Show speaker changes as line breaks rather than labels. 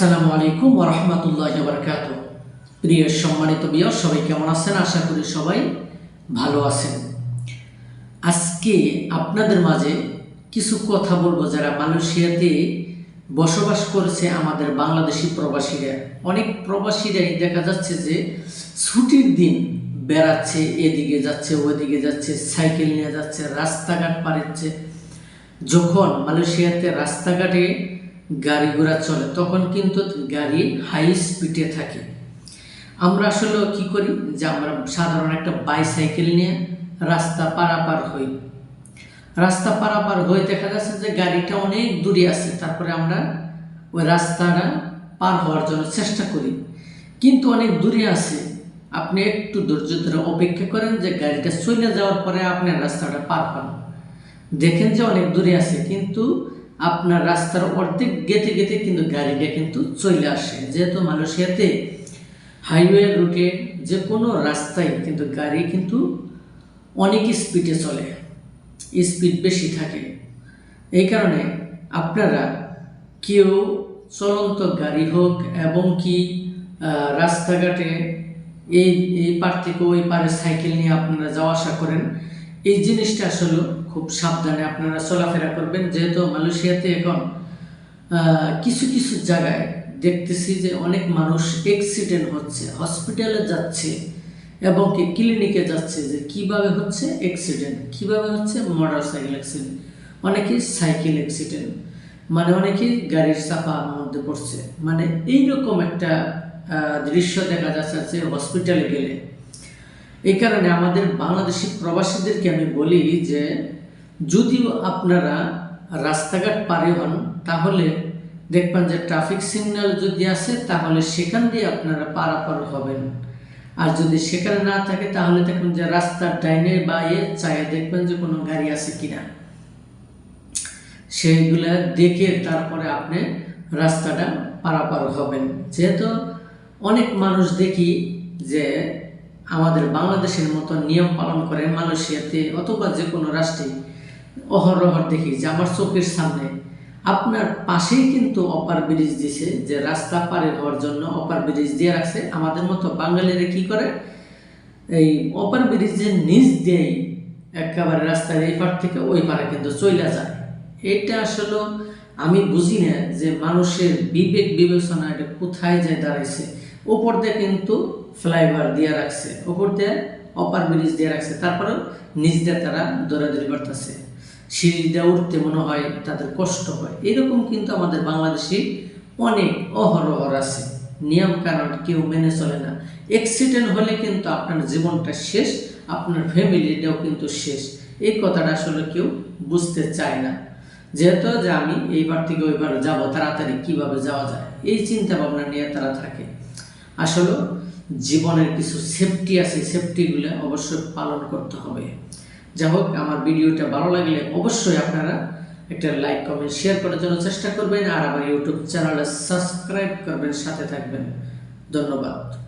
আসসালামু আলাইকুম ওরহমতুল্লাহ বারকাত প্রিয় সম্মানিত বিয় সবাই কেমন আছেন? আশা করি সবাই ভালো আছেন। আজকে আপনাদের মাঝে কিছু কথা বলব যারা মালয়েশিয়াতে বসবাস করেছে আমাদের বাংলাদেশি প্রবাসীরা। অনেক প্রবাসীরাই দেখা যাচ্ছে যে ছুটির দিন বেড়াচ্ছে, এদিকে যাচ্ছে, ওদিকে যাচ্ছে, সাইকেল নিয়ে যাচ্ছে, রাস্তাঘাট পাড়াচ্ছে যখন মালয়েশিয়াতে রাস্তাঘাটে গাড়ি ঘোড়া চলে, তখন কিন্তু গাড়ি হাই স্পিডে থাকে। আমরা আসলে কি করি? যে আমরা সাধারণ একটা বাইসাইকেল নিয়ে রাস্তা পারাপার হই। রাস্তা পারাপার হয়ে দেখা যাচ্ছে যে গাড়িটা অনেক দূরে আছে, তারপরে আমরা ওই রাস্তাটা পার হওয়ার জন্য চেষ্টা করি। কিন্তু অনেক দূরে আছে। আপনি একটু ধৈর্য ধরে অপেক্ষা করেন যে গাড়িটা চলে যাওয়ার পরে আপনার রাস্তাটা পার পান দেখেন যে অনেক দূরে আছে, কিন্তু আপনার রাস্তার অর্ধেক গেতে গেতে কিন্তু গাড়িটা কিন্তু চলে আসে। যেহেতু মালয়েশিয়াতে হাইওয়ে, রুটে যে কোনো রাস্তায় কিন্তু গাড়ি কিন্তু অনেক স্পিডে চলে স্পিড বেশি থাকে। এই কারণে আপনারা কেউ চলন্ত গাড়ি হোক এবং কি রাস্তাঘাটে এই এই পার থেকে ওই পারে সাইকেল নিয়ে আপনারা যাওয়া আসা করেন এই জিনিসটা আসলে খুব সাবধানে আপনারা চলাফেরা করবেন। যেহেতু মালয়েশিয়াতে এখন কিছু কিছু জায়গায় দেখতেছি যে অনেক মানুষ অ্যাক্সিডেন্ট হচ্ছে হসপিটালে যাচ্ছে এবং কি ক্লিনিকে যাচ্ছে যে কীভাবে হচ্ছে অ্যাক্সিডেন্ট কীভাবে হচ্ছে মোটর সাইকেল অ্যাক্সিডেন্ট অনেকে সাইকেল অ্যাক্সিডেন্ট মানে অনেকে গাড়ির চাপার মধ্যে পড়ছে। মানে এইরকম একটা দৃশ্য দেখা যাচ্ছে যে হসপিটালে গেলে। এই কারণে আমাদের বাংলাদেশি প্রবাসীদেরকে আমি বলি যে, যদিও আপনারা রাস্তাঘাট পারে হন, তাহলে দেখবেন যে ট্রাফিক সিগন্যাল যদি আসে, তাহলে সেখান দিয়ে আপনারা পারাপার হবেন। আর যদি সেখানে না থাকে, তাহলে দেখবেন যে রাস্তার ডাইনে বা এ চায়ে দেখবেন যে কোনো গাড়ি আছে কিনা। সেইগুলা দেখে তারপরে আপনি রাস্তাটা পারাপার হবেন। যেহেতু অনেক মানুষ দেখি যে আমাদের বাংলাদেশের মতো নিয়ম পালন করে মালয়েশিয়াতে অথবা যে কোনো রাষ্ট্রে অহরহর দেখি যে আমার চোখের সামনে আপনার পাশেই কিন্তু অপার ব্রিজ দিছে, যে রাস্তা পারে হওয়ার জন্য অপার ব্রিজ দিয়ে রাখছে। আমাদের মতো বাঙালিরা কি করে? এই অপার ব্রিজের নিচ দিয়েই একেবারে রাস্তার এই পার থেকে ওই পারে কিন্তু চলে যায়। এটা আসলে আমি বুঝি না যে মানুষের বিবেক বিবেচনা এটা কোথায় যায় দাঁড়াইছে। ওপর দিয়ে কিন্তু ফ্লাইওভার দিয়ে রাখছে। ওপর দিয়ে অপার ব্রিজ দিয়ে রাখছে। তারপরে নিচ দিয়ে তারা দৌড়াদৌড়ি করতেছে। সিঁড়ি দিয়ে উঠতে মনে হয় তাদের কষ্ট হয়। এরকম কিন্তু আমাদের বাংলাদেশে অনেক অহরহর আছে। নিয়ম কারণ কেউ মেনে চলে না। অ্যাক্সিডেন্ট হলে কিন্তু আপনার জীবনটা শেষ, আপনার ফ্যামিলিটাও কিন্তু শেষ। এই কথাটা আসলে কেউ বুঝতে চায় না। যেহেতু যে আমি এইবার থেকে ওইবার যাব, তাড়াতাড়ি কীভাবে যাওয়া যায়? এই চিন্তা ভাবনা নিয়ে তারা থাকে। আসলে জীবনের কিছু সেফটি আছে সেফটিগুলো অবশ্যই পালন করতে হবে। যা হোক, আমার ভিডিওটা ভালো লাগলে অবশ্যই আপনারা একটা লাইক কমেন্ট শেয়ার করার জন্য চেষ্টা করবেন। আর আমার ইউটিউব চ্যানেলে সাবস্ক্রাইব করবেন, সাথে থাকবেন। ধন্যবাদ।